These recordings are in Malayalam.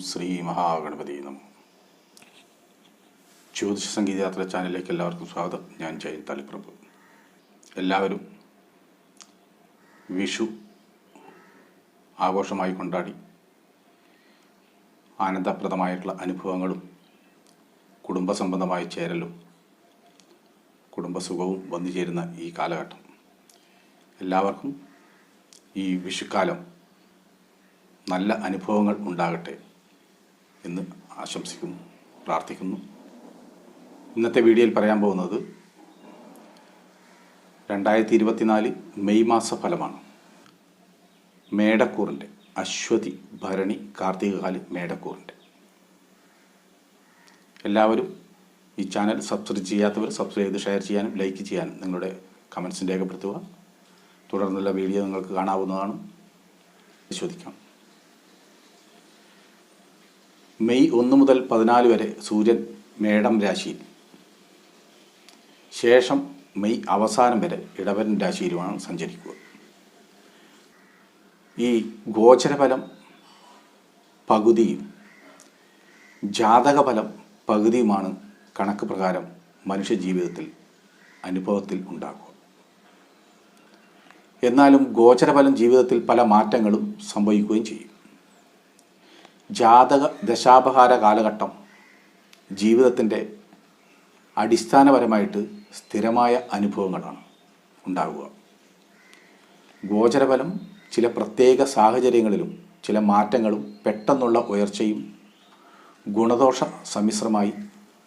ശ്രീ മഹാഗണപതി നമ. ജ്യോതിഷ സംഗീതയാത്ര ചാനലിലേക്ക് എല്ലാവർക്കും സ്വാഗതം. ഞാൻ ജയൻ തളിപ്രഭു എല്ലാവരും വിഷു ആഘോഷമായി കൊണ്ടാടി. ആനന്ദപ്രദമായിട്ടുള്ള അനുഭവങ്ങളും കുടുംബസംബന്ധമായ ചേരലും കുടുംബസുഖവും വന്നു ചേരുന്ന ഈ കാലഘട്ടം. എല്ലാവർക്കും ഈ വിഷുക്കാലം നല്ല അനുഭവങ്ങൾ ഉണ്ടാകട്ടെ. എന്ന് ആശംസിക്കുന്നു പ്രാർത്ഥിക്കുന്നു. ഇന്നത്തെ വീഡിയോയിൽ പറയാൻ പോകുന്നത് രണ്ടായിരത്തി ഇരുപത്തിനാല് മെയ് മാസ ഫലമാണ് മേടക്കൂറിന്റെ അശ്വതി ഭരണി കാർത്തികകാലി മേടക്കൂറിന്റെ. എല്ലാവരും ഈ ചാനൽ സബ്സ്ക്രൈബ് ചെയ്യാത്തവർ സബ്സ്ക്രൈബ് ചെയ്ത് ഷെയർ ചെയ്യാനും ലൈക്ക് ചെയ്യാനും നിങ്ങളുടെ കമൻസ് രേഖപ്പെടുത്തുക. തുടർന്നുള്ള വീഡിയോ നിങ്ങൾക്ക് കാണാവുന്നതാണ്. പരിശോധിക്കാം മെയ് ഒന്ന് മുതൽ പതിനാല് വരെ സൂര്യൻ മേടം രാശിയിൽ. ശേഷം മെയ് അവസാനം വരെ ഇടവൻ രാശിയിലുമാണ് സഞ്ചരിക്കുക. ഈ ഗോചരഫലം പകുതിയും ജാതകഫലം പകുതിയുമാണ് കണക്ക് പ്രകാരം മനുഷ്യ ജീവിതത്തിൽ അനുഭവത്തിൽ ഉണ്ടാകുക എന്നാലും ഗോചരഫലം ജീവിതത്തിൽ പല മാറ്റങ്ങളും സംഭവിക്കുകയും ചെയ്യും. ജാതക ദശാപഹാര കാലഘട്ടം ജീവിതത്തിന്റെ അടിസ്ഥാനപരമായിട്ട് സ്ഥിരമായ അനുഭവങ്ങളാണ് ഉണ്ടാവുക. ഗോചരഫലം ചില പ്രത്യേക സാഹചര്യങ്ങളിലും ചില മാറ്റങ്ങളും പെട്ടെന്നുള്ള ഉയർച്ചയും ഗുണദോഷ സമ്മിശ്രമായി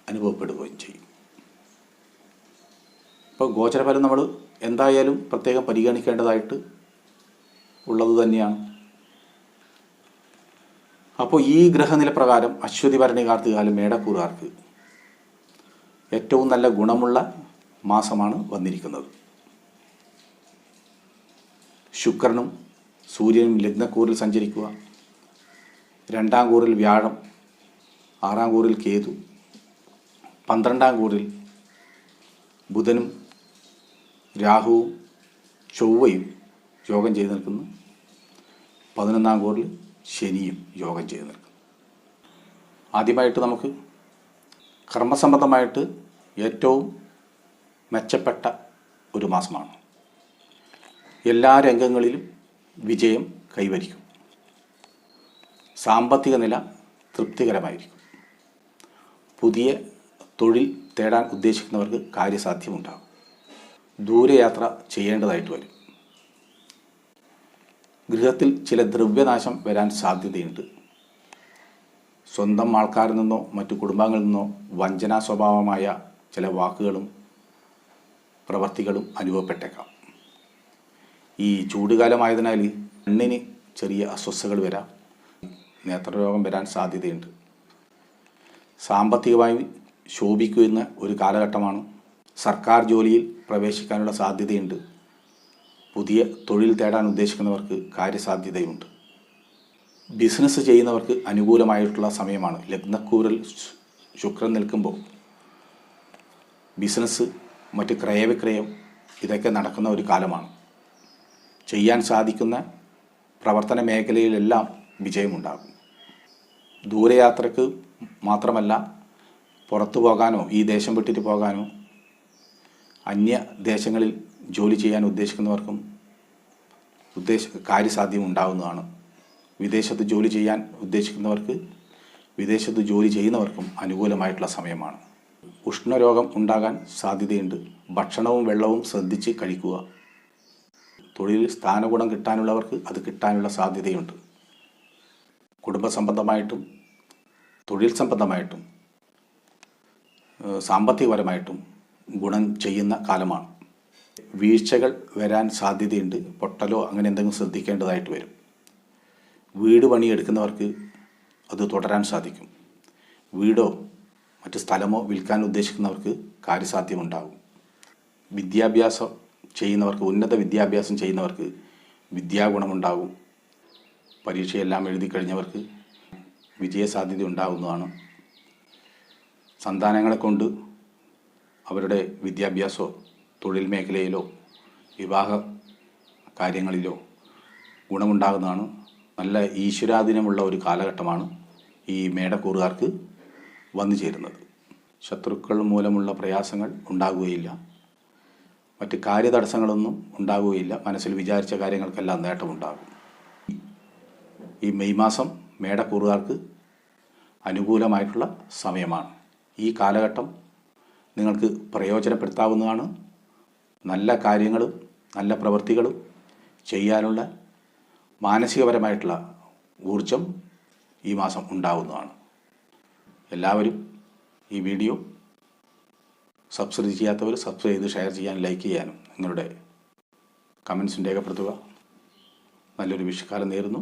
അനുഭവപ്പെടുകയും ചെയ്യും. ഇപ്പോൾ ഗോചരഫലം നമ്മൾ എന്തായാലും പ്രത്യേകം പരിഗണിക്കേണ്ടതായിട്ട് ഉള്ളത് തന്നെയാണ്. അപ്പോൾ ഈ ഗ്രഹനില പ്രകാരം അശ്വതി ഭരണി കാർത്തികാലം മേടക്കൂറുകാർക്ക് ഏറ്റവും നല്ല ഗുണമുള്ള മാസമാണ് വന്നിരിക്കുന്നത്. ശുക്രനും സൂര്യനും ലഗ്നക്കൂറിൽ സഞ്ചരിക്കുക രണ്ടാം കൂറിൽ വ്യാഴം ആറാം കൂറിൽ കേതു പന്ത്രണ്ടാം കൂറിൽ ബുധനും രാഹുവും ചൊവ്വയും യോഗം ചെയ്തു നിൽക്കുന്നു. പതിനൊന്നാം കൂറിൽ ശനിയും യോഗം ചെയ്ത് നിൽക്കുന്നു ആദ്യമായിട്ട് നമുക്ക് കർമ്മസംബന്ധമായിട്ട് ഏറ്റവും മെച്ചപ്പെട്ട ഒരു മാസമാണ്. എല്ലാ രംഗങ്ങളിലും വിജയം കൈവരിക്കും. സാമ്പത്തിക നില തൃപ്തികരമായിരിക്കും. പുതിയ തൊഴിൽ തേടാൻ ഉദ്ദേശിക്കുന്നവർക്ക് കാര്യസാധ്യമുണ്ടാകും. ദൂരയാത്ര ചെയ്യേണ്ടതായിട്ട് വരും. ഗൃഹത്തിൽ ചില ദ്രവ്യനാശം വരാൻ സാധ്യതയുണ്ട്. സ്വന്തം ആൾക്കാരിൽ നിന്നോ മറ്റു കുടുംബങ്ങളിൽ നിന്നോ വഞ്ചനാ സ്വഭാവമായ ചില വാക്കുകളും പ്രവർത്തികളും അനുഭവപ്പെട്ടേക്കാം. ഈ ചൂടുകാലമായതിനാൽ കണ്ണിന് ചെറിയ അസ്വസ്ഥകൾ വരാം. നേത്രരോഗം വരാൻ സാധ്യതയുണ്ട്. സാമ്പത്തികമായി ശോഭിക്കുന്ന ഒരു കാലഘട്ടമാണ് സർക്കാർ ജോലിയിൽ പ്രവേശിക്കാനുള്ള സാധ്യതയുണ്ട്. പുതിയ തൊഴിൽ തേടാൻ ഉദ്ദേശിക്കുന്നവർക്ക് കാര്യസാധ്യതയുണ്ട്. ബിസിനസ് ചെയ്യുന്നവർക്ക് അനുകൂലമായിട്ടുള്ള സമയമാണ്. ലഗ്നക്കൂറിൽ ശുക്രൻ നിൽക്കുമ്പോൾ ബിസിനസ് മറ്റ് ക്രയവിക്രയം ഇതൊക്കെ നടക്കുന്ന ഒരു കാലമാണ്. ചെയ്യാൻ സാധിക്കുന്ന പ്രവർത്തന മേഖലയിലെല്ലാം വിജയമുണ്ടാകും. ദൂരയാത്രക്ക് മാത്രമല്ല പുറത്തു പോകാനോ ഈ ദേശം വിട്ടിട്ട് പോകാനോ അന്യ ദേശങ്ങളിൽ ജോലി ചെയ്യാൻ ഉദ്ദേശിക്കുന്നവർക്കും ഉദ്ദേശ കാര്യസാധ്യം ഉണ്ടാകുന്നതാണ് വിദേശത്ത് ജോലി ചെയ്യാൻ ഉദ്ദേശിക്കുന്നവർക്ക് വിദേശത്ത് ജോലി ചെയ്യുന്നവർക്കും അനുകൂലമായിട്ടുള്ള സമയമാണ്. ഉഷ്ണരോഗം ഉണ്ടാകാൻ സാധ്യതയുണ്ട്. ഭക്ഷണവും വെള്ളവും ശ്രദ്ധിച്ച് കഴിക്കുക. തൊഴിൽ സ്ഥാനഗുണം കിട്ടാനുള്ളവർക്ക് അത് കിട്ടാനുള്ള സാധ്യതയുണ്ട്. കുടുംബ സംബന്ധമായിട്ടും തൊഴിൽ സംബന്ധമായിട്ടും സാമ്പത്തികപരമായിട്ടും ഗുണം ചെയ്യുന്ന കാലമാണ്. വീഴ്ചകൾ വരാൻ സാധ്യതയുണ്ട്. പൊട്ടലോ അങ്ങനെ എന്തെങ്കിലും ശ്രദ്ധിക്കേണ്ടതായിട്ട് വരും. വീട് പണിയെടുക്കുന്നവർക്ക് അത് തുടരാൻ സാധിക്കും. വീടോ മറ്റ് സ്ഥലമോ വിൽക്കാൻ ഉദ്ദേശിക്കുന്നവർക്ക് കാര്യസാധ്യമുണ്ടാകും. വിദ്യാഭ്യാസം ചെയ്യുന്നവർക്ക് ഉന്നത വിദ്യാഭ്യാസം ചെയ്യുന്നവർക്ക് വിദ്യാഗുണമുണ്ടാകും. പരീക്ഷയെല്ലാം എഴുതി കഴിഞ്ഞവർക്ക് വിജയസാധ്യത ഉണ്ടാകുന്നതാണ്. സന്താനങ്ങളെ കൊണ്ട് അവരുടെ വിദ്യാഭ്യാസമോ തൊഴിൽ മേഖലയിലോ വിവാഹ കാര്യങ്ങളിലോ ഗുണമുണ്ടാകുന്നതാണ്. നല്ല ഈശ്വരാധീനമുള്ള ഒരു കാലഘട്ടമാണ് ഈ മേടക്കൂറുകാർക്ക് വന്നു ചേരുന്നത്. ശത്രുക്കൾ മൂലമുള്ള പ്രയാസങ്ങൾ ഉണ്ടാകുകയില്ല. മറ്റ് കാര്യതടസ്സങ്ങളൊന്നും ഉണ്ടാകുകയില്ല. മനസ്സിൽ വിചാരിച്ച കാര്യങ്ങൾക്കെല്ലാം നേട്ടമുണ്ടാകും. ഈ മെയ് മാസം മേടക്കൂറുകാർക്ക് അനുകൂലമായിട്ടുള്ള സമയമാണ്. ഈ കാലഘട്ടം നിങ്ങൾക്ക് പ്രയോജനപ്പെടുത്താവുന്നതാണ്. നല്ല കാര്യങ്ങളും നല്ല പ്രവൃത്തികളും ചെയ്യാനുള്ള മാനസികപരമായിട്ടുള്ള ഊർജം ഈ മാസം ഉണ്ടാവുന്നതാണ്. എല്ലാവരും ഈ വീഡിയോ സബ്സ്ക്രൈബ് ചെയ്യാത്തവർ സബ്സ്ക്രൈബ് ചെയ്ത് ഷെയർ ചെയ്യാനും ലൈക്ക് ചെയ്യാനും നിങ്ങളുടെ കമൻസും രേഖപ്പെടുത്തുക. നല്ലൊരു വിഷുക്കാലം നേരുന്നു.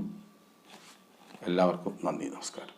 എല്ലാവർക്കും നന്ദി നമസ്കാരം.